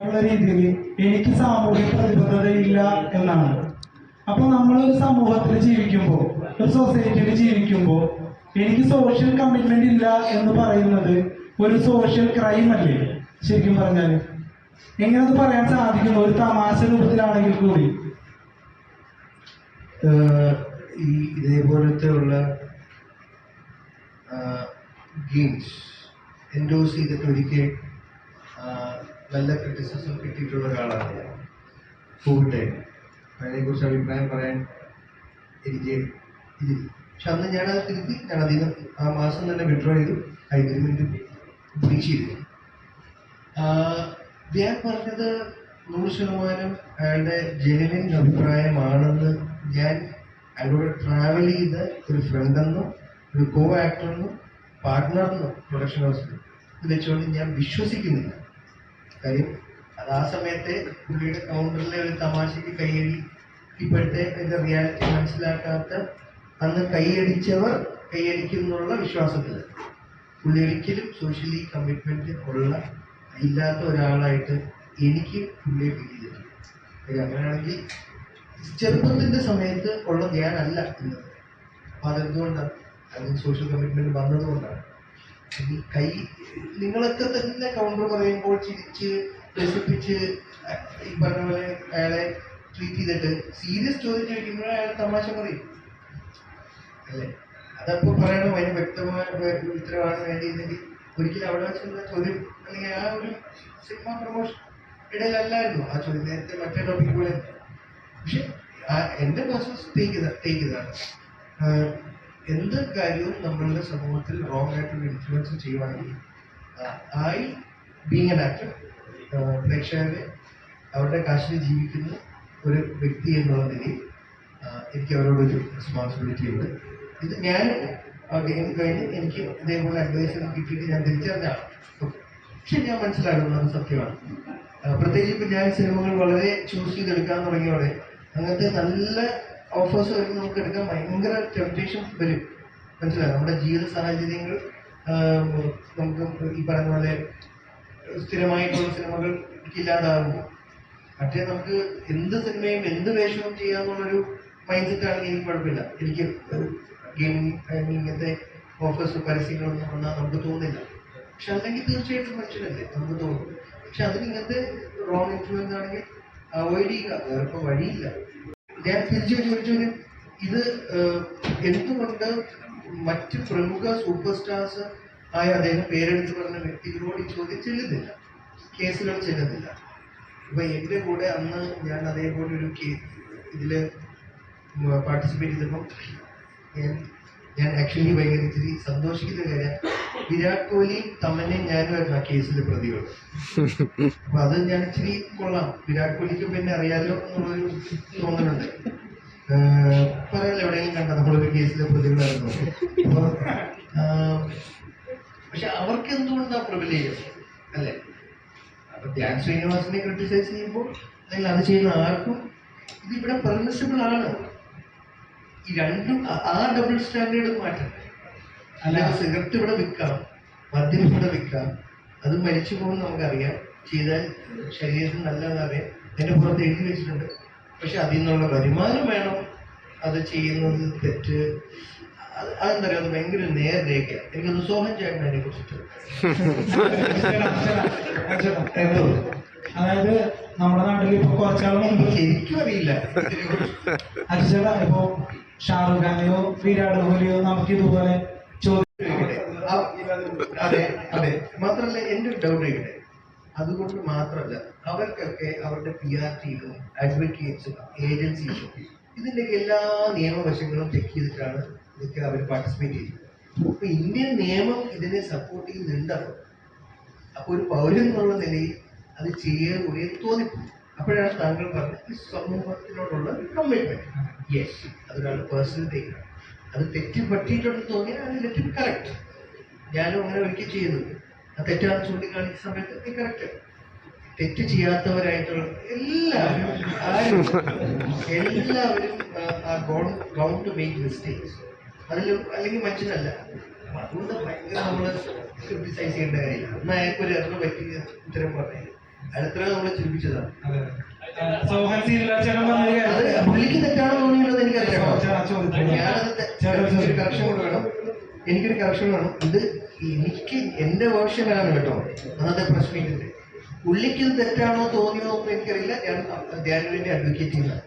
രീതിയിൽ എനിക്ക് സാമൂഹിക പ്രതിബദ്ധതയില്ല എന്നാണ്. അപ്പൊ നമ്മളൊരു സമൂഹത്തിൽ ജീവിക്കുമ്പോൾ ഒരു സൊസൈറ്റിയിൽ ജീവിക്കുമ്പോൾ എനിക്ക് സോഷ്യൽ കമ്മിറ്റ്മെന്റ് ഇല്ല എന്ന് പറയുന്നത് ഒരു സോഷ്യൽ ക്രൈം അല്ലേ? ശരിക്കും പറഞ്ഞാൽ എങ്ങനെ അത് പറയാൻ സാധിക്കുന്നു? ഒരു തമാശ രൂപത്തിലാണെങ്കിൽ കൂടി. ഈ ഇതേപോലത്തെ ഉള്ള ഗെയിംസ് എൻഡോസ് ചെയ്തിട്ട് ഒരിക്കൽ നല്ല ക്രിറ്റിസിസം കിട്ടിയിട്ടുള്ള ഒരാളാണ് ഞാൻ. കോവിഡ് അതിനെക്കുറിച്ച് അഭിപ്രായം പറയാൻ എനിക്ക് പക്ഷെ അന്ന് ഞാനത് തിരുത്തി ഞാൻ നിന്ന് ആ മാസം തന്നെ വിഡ്രോ ചെയ്തു. ആ പ്രതീക്ഷയിരുന്നു ഞാൻ പറഞ്ഞത് നൂറ് ശതമാനം അയാളുടെ ജെനുവിൻ അഭിപ്രായമാണെന്ന് ഞാൻ അയാളോട് ട്രാവൽ ചെയ്ത ഒരു ഫ്രണ്ടെന്നോ ഒരു കോ ആക്ടറെന്നോ പാർട്ട്ണറെന്നും പ്രൊഡക്ഷൻ ഹൗസിൽ വെച്ചുകൊണ്ട് ഞാൻ വിശ്വസിക്കുന്നില്ല. കാര്യം അത് ആ സമയത്ത് പുള്ളിയുടെ കൗണ്ടറിലെ ഒരു തമാശയ്ക്ക് കൈയടി ഇപ്പോഴത്തെ എന്റെ റിയാലിറ്റി മനസ്സിലാക്കാത്ത അന്ന് കൈയടിച്ചവർ കൈയടിക്കുന്നുള്ള വിശ്വാസത്തിൽ. പുള്ളി ഒരിക്കലും സോഷ്യലി കമ്മിറ്റ്മെന്റ് ഉള്ള ഇല്ലാത്ത ഒരാളായിട്ട് എനിക്ക് പുള്ളിയെ ഫീൽ ചെയ്തിട്ടുണ്ട് അങ്ങനെയാണെങ്കിൽ ചെറുപ്പത്തിന്റെ സമയത്ത് ഉള്ള ഞാനല്ല ഇന്ന് അപ്പൊ അതെന്തുകൊണ്ടാണ് അതിന് സോഷ്യൽ കമ്മിറ്റ്മെന്റ് വന്നതുകൊണ്ടാണ്. കൈ നിങ്ങളൊക്കെ തന്നെ കൗണ്ടർ പറയുമ്പോൾ ചിരിച്ച് രസിപ്പിച്ച് ഈ പറഞ്ഞ പോലെ അയാളെ ട്രീറ്റ് ചെയ്തിട്ട് സീരിയസ് ചോദ്യം ചോദിക്കുമ്പോൾ അയാൾ തമാശ പറയും. അല്ലേ? അതപ്പോൾ പറയണം അതിന് വ്യക്തമായ ഉത്തരവാണ് വേണ്ടിയിരുന്നെങ്കിൽ ഒരിക്കലും അവിടെ വെച്ചുള്ള ചോദ്യം അല്ലെങ്കിൽ ആ ഒരു സിനിമ പ്രൊമോഷൻ ഇടയിലല്ലായിരുന്നു. ആ ചോദ്യം നേരത്തെ മറ്റേ ടോപ്പിക് പക്ഷെ എന്റെ പേഴ്സണൽ ടേക്ക് ചെയ്ത ടേക്ക് എന്ത് കാര്യവും നമ്മളുടെ സമൂഹത്തിൽ റോങ് ആയിട്ടുള്ള ഇൻഫ്ലുവൻസ് ചെയ്യുവാണെങ്കിൽ ഐ ബീങ് എൻ ആക്ടർ പ്രേക്ഷകരെ അവരുടെ കാശിൽ ജീവിക്കുന്ന ഒരു വ്യക്തി എന്നുള്ള നിലയിൽ എനിക്ക് അവരോടൊരു റെസ്പോൺസിബിലിറ്റി ഉണ്ട്. ഇത് ഞാൻ ഗെയിം കഴിഞ്ഞ് എനിക്ക് ഇതേപോലെ അഡ്വൈസ് കിട്ടിയിട്ട് ഞാൻ തിരിച്ചറിഞ്ഞാണ് പക്ഷെ ഞാൻ മനസ്സിലാക്കുന്നത് സത്യമാണ്. പ്രത്യേകിച്ച് ഇപ്പം ഞാൻ സിനിമകൾ വളരെ ചൂസ് ചെയ്തെടുക്കാൻ തുടങ്ങിയോടെ അങ്ങനത്തെ നല്ല ഓഫേഴ്സ് വരുമ്പോൾ നമുക്ക് എടുക്കാൻ ഭയങ്കര ടെംപ്റ്റേഷൻ വരും. മനസ്സിലായോ? നമ്മുടെ ജീവിത സാഹചര്യങ്ങൾ നമുക്ക് ഈ പറയുന്ന പോലെ സ്ഥിരമായിട്ടുള്ള സിനിമകൾ ഇല്ലാതാകുമ്പോൾ പക്ഷേ നമുക്ക് എന്ത് സിനിമയും എന്ത് വേഷവും ചെയ്യാന്നുള്ളൊരു മൈൻഡ് സെറ്റ് ആണെങ്കിൽ എനിക്ക് കുഴപ്പമില്ല. എനിക്ക് ഗെയിമിംഗ് ഇങ്ങനത്തെ ഓഫേഴ്സ് പരസ്യങ്ങളൊന്നും വന്നാൽ നമുക്ക് തോന്നില്ല. പക്ഷെ അല്ലെങ്കിൽ തീർച്ചയായിട്ടും മനുഷ്യനല്ലേ? നമുക്ക് തോന്നും. പക്ഷെ അതിന് ഇങ്ങനത്തെ റോങ് ഇൻഫ്ലുവൻസ് ആണെങ്കിൽ അവോയ്ഡ് ചെയ്യുക. വേറെ ഇപ്പൊ വഴിയില്ല. ഞാൻ തിരിച്ചു ചോദിച്ചൊരു ഇത് എന്തുകൊണ്ട് മറ്റ് പ്രമുഖ സൂപ്പർ സ്റ്റാർസ് ആയ അദ്ദേഹം പേരെടുത്ത് പറഞ്ഞ വ്യക്തികളോട് ഈ ചോദ്യം ചെല്ലുന്നില്ല? കേസുകൾ ചെല്ലുന്നില്ല. ഇപ്പൊ എന്റെ കൂടെ അന്ന് ഞാൻ അതേപോലെ ഒരു ഇതിൽ പാർട്ടിസിപ്പേറ്റ് ചെയ്തപ്പോൾ ഞാൻ ഞാൻ ആക്ച്വലി ഭയങ്കര ഇച്ചിരി സന്തോഷിക്കുന്ന കാര്യം വിരാട് കോഹ്ലി തമ്മനെയും ഞാനുമായിരുന്നു ആ കേസിലെ പ്രതികൾ. അപ്പൊ അത് ഞാൻ ഇച്ചിരി കൊള്ളാം. വിരാട് കോഹ്ലിക്ക് പിന്നെ അറിയാലോ എന്നുള്ളൊരു തോന്നലുണ്ട്. പറയാലോ എവിടെയെങ്കിലും കണ്ട നമ്മളൊരു കേസിലെ പ്രതികളായിരുന്നു. പക്ഷെ അവർക്ക് എന്തുകൊണ്ടാ പ്രിവിലേജ് അല്ലേ? അപ്പൊ ധ്യാൻ ശ്രീനിവാസിനെ ക്രിട്ടിസൈസ് ചെയ്യുമ്പോൾ അല്ലെങ്കിൽ അത് ചെയ്യുന്ന ആർക്കും ഇത് ഇവിടെ പെർമിസിബിൾ ആണ്. ഈ രണ്ടും ആ ഡബിൾ സ്റ്റാൻഡേർഡ് മാറ്റം. അല്ലാതെ സിഗരറ്റ് ഇവിടെ വിൽക്കാം. മദ്യം ഇവിടെ വിൽക്കാം. അത് മരിച്ചു പോകുമെന്ന് നമുക്കറിയാം. ചെയ്താൽ ശരീരത്തിന് നല്ലതറിയാം അതിന്റെ പുറത്ത് എഴുതി വെച്ചിട്ടുണ്ട്. പക്ഷെ അതിൽ നിന്നുള്ള വരുമാനം വേണം. അത് ചെയ്യുന്നത് തെറ്റ്. അത് അതെന്താ പറയുക? അത് ഭയങ്കര നേർരേഖയാണ് എനിക്കൊന്ന് സോഹൻ ചേട്ടൻ അതിനെ കുറിച്ചിട്ട്. എന്തോ അതായത് നമ്മുടെ നാട്ടിൽ ഇപ്പൊ കുറച്ചാളും മുമ്പ് എനിക്കും അറിയില്ല. അർച്ചന ഇപ്പോ ഷാറുഖ് ഖാനെയോ വിരാട് കോഹ്ലിയോ നമുക്ക് ഇതുപോലെ അതെ അതെ മാത്രമല്ല എന്റെ ഒരു ഡൗട്ട് ഇവിടെ അതുകൊണ്ട് മാത്രമല്ല അവർക്കൊക്കെ അവരുടെ പി ആർ ടീമും അഡ്വക്കേറ്റ്സും ഏജൻസീസും ഇതിന്റെയൊക്കെ എല്ലാ നിയമവശങ്ങളും ചെക്ക് ചെയ്തിട്ടാണ് ഇതൊക്കെ അവർ പാർട്ടിസിപ്പേറ്റ് ചെയ്യുന്നത്. അപ്പൊ ഇന്ത്യൻ നിയമം ഇതിനെ സപ്പോർട്ട് ചെയ്യുന്നുണ്ടാവും അപ്പൊ. ഒരു പൗരൻ എന്നുള്ള നിലയിൽ അത് ചെയ്യാൻ കൂടി തോന്നിപ്പോകും അപ്പോഴാണ് താങ്കൾ പറഞ്ഞത് സമൂഹത്തിനോടുള്ള കമ്മിറ്റ്മെന്റ് യെസ് അതൊരാൾ പേഴ്സണൽ ടേക്കാണ് അത് തെറ്റ് പറ്റിയിട്ടുണ്ടെന്ന് തോന്നിയാൽ അത് ലെറ്റ് ബി കറക്റ്റ് ഞാനും അങ്ങനെ ഒരിക്കൽ ചെയ്യുന്നു. ആ തെറ്റാണ് ചൂണ്ടിക്കാണിച്ച സമയത്ത് നീ കറക്റ്റ് തെറ്റ് ചെയ്യാത്തവരായിട്ടുള്ള എല്ലാവരും ആരും എല്ലാവരും ഗോൺ ടു മേക്ക് മിസ്റ്റേക്സ് അതിൽ അല്ലെങ്കിൽ മനുഷ്യനല്ല. അതുകൊണ്ട് ഭയങ്കര നമ്മൾ ക്രിട്ടിസൈസ് ചെയ്യേണ്ട കാര്യമില്ല. എന്നാൽ അയാൾക്ക് ഒരു ഇറങ്ങി പറ്റി ഉത്തരം പറഞ്ഞു. അടുത്ത നമ്മളെ ചിരിപ്പിച്ചതാണ്. പുള്ളിക്ക് തെറ്റാണോ. ഞാനത് കറക്ഷൻ കൂടെ വേണം. എനിക്കൊരു കറക്ഷൻ വേണം. ഇത് എനിക്ക് എന്റെ വേർഷനാണ് കേട്ടോ. അന്നത്തെ മീറ്റിന്റെ പുള്ളിക്ക് ഇത് തെറ്റാണോ തോന്നിയോ എന്ന് എനിക്കറിയില്ല. ഞാൻ ധ്യാനുവിന്റെ അഡ്വക്കേറ്റ് ചെയ്യുന്ന